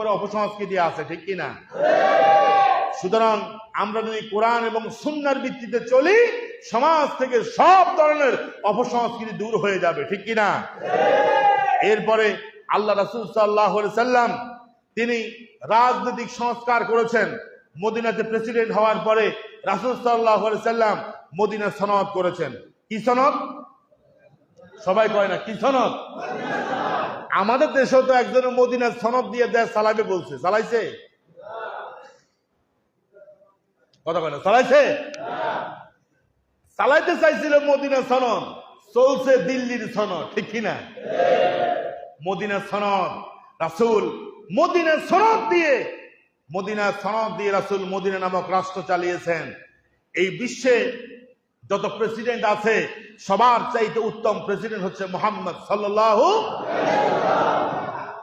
রকমের অপসংস্কৃতি আছে, ঠিক কিনা? সুতরাং আমরা যদি কোরআন এবং সুন্নার ভিত্তিতে চলি, সমাজ থেকে সব ধরনের অপসংস্কৃতি দূর হয়ে যাবে, ঠিক কিনা? এরপরে আল্লাহ রাসুল সাল্লাহ সাল্লাম তিনি রাজনৈতিক সংস্কার করেছেন। মদিনাতে প্রেসিডেন্ট হওয়ার পরে রাসুল সাল্লাহ সাল্লাম মদিনা সনদ করেছেন। কি সনদ? সবাই কয় না, কি সনদ? আমাদের দেশেও তো একজনের মদিনার সনদ দিয়ে দেশ চালাবে বলছে। চালাইছে? কথা কয় না, চালাইছে? চালাইতে চাইছিল মদিনা সনদ, চলছে দিল্লির সনদ, ঠিক কিনা মদিনা সনদ, রাসুল মদিনা সনদ দিয়ে, মদিনা সনদ দিয়ে রাসুল মদিনা নামক রাষ্ট্র চালিয়েছেন। এই বিশ্বে যত প্রেসিডেন্ট আছে সবার চাইতে উত্তম প্রেসিডেন্ট হচ্ছে মোহাম্মদ সাল্লাহ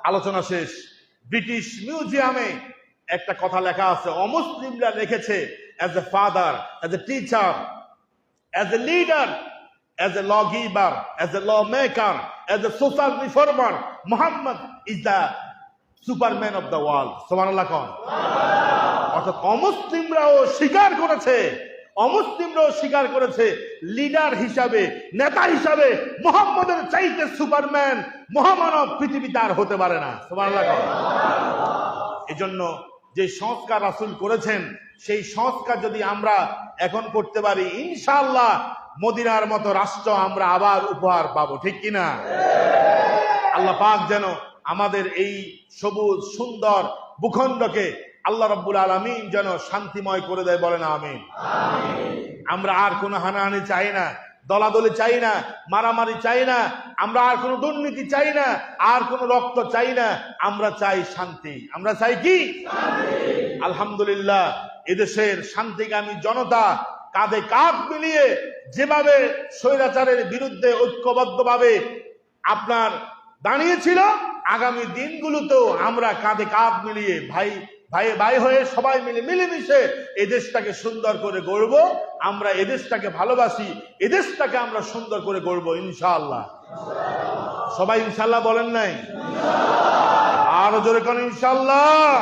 আলোচনা শেষ। ব্রিটিশ মিউজিয়ামে একটা কথা লেখা আছে অমুসলিমরা লিখেছে as a father as a teacher as a leader, as a lawgiver, as a lawmaker, as a social reformer, Muhammad is the superman of the world. সুবহানাল্লাহ কোন। অর্থাৎ অমুসলিমরাও স্বীকার করেছে অমুসলিমরাও স্বীকার করেছে লিডার হিসাবে, নেতা হিসাবে মোহাম্মদের চাইতে সুপারম্যান মহামানব পৃথিবীতে আর হতে পারে না। এজন্য যে সংস্কার রাসুল করেছেন, সেই সংস্কার যদি আমরা এখন করতে পারি ইনশাল্লাহ মদিনার মতো রাষ্ট্র আমরা আবার উপহার পাবো, ঠিক কিনা আল্লাহ পাক যেন আমাদের এই সবুজ, সুন্দর ভূখণ্ডকে আল্লাহ রব্বুল আলমিন যেন শান্তিময় করে দেয় বলেন আমিন। আমরা আর কোনো হানাহানি চাই না দলাদলি চাই না মারামারি চাই না আমরা আর কোনো দুর্নীতি চাই না আর কোনো রক্ত চাই না আমরা চাই শান্তি। আমরা চাই কি? আলহামদুলিল্লাহ এদেশের শান্তিকামী জনতা কাঁধে কাঁধ মিলিয়ে যেভাবে স্বৈরাচারের বিরুদ্ধে ঐক্যবদ্ধভাবে আপনার দাঁড়িয়েছিল আগামী দিনগুলোতেও আমরা কাঁধে কাঁধ মিলিয়ে ভাই ভাই ভাই হয়ে সবাই মিলে মিলেমিশে এদেশটাকে সুন্দর করে গড়ব। আমরা এদেশটাকে ভালোবাসি এদেশটাকে আমরা সুন্দর করে গড়ব, ইনশাআল্লাহ। সবাই ইনশাল্লাহ বলেন নাই? আরও জোরে কোন ইনশাল্লাহ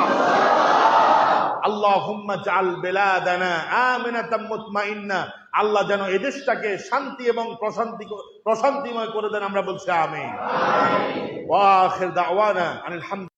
আল্লাহুম্মা জাল বেলাদানা আমিনাতাম মুতমাইন্না। আল্লাহ যেন এদেশটাকে শান্তি এবং প্রশান্তি প্রশান্তিময় করে দেন, আমরা বলছি আমিন। ওয়া আখির দাওয়ানা হামদ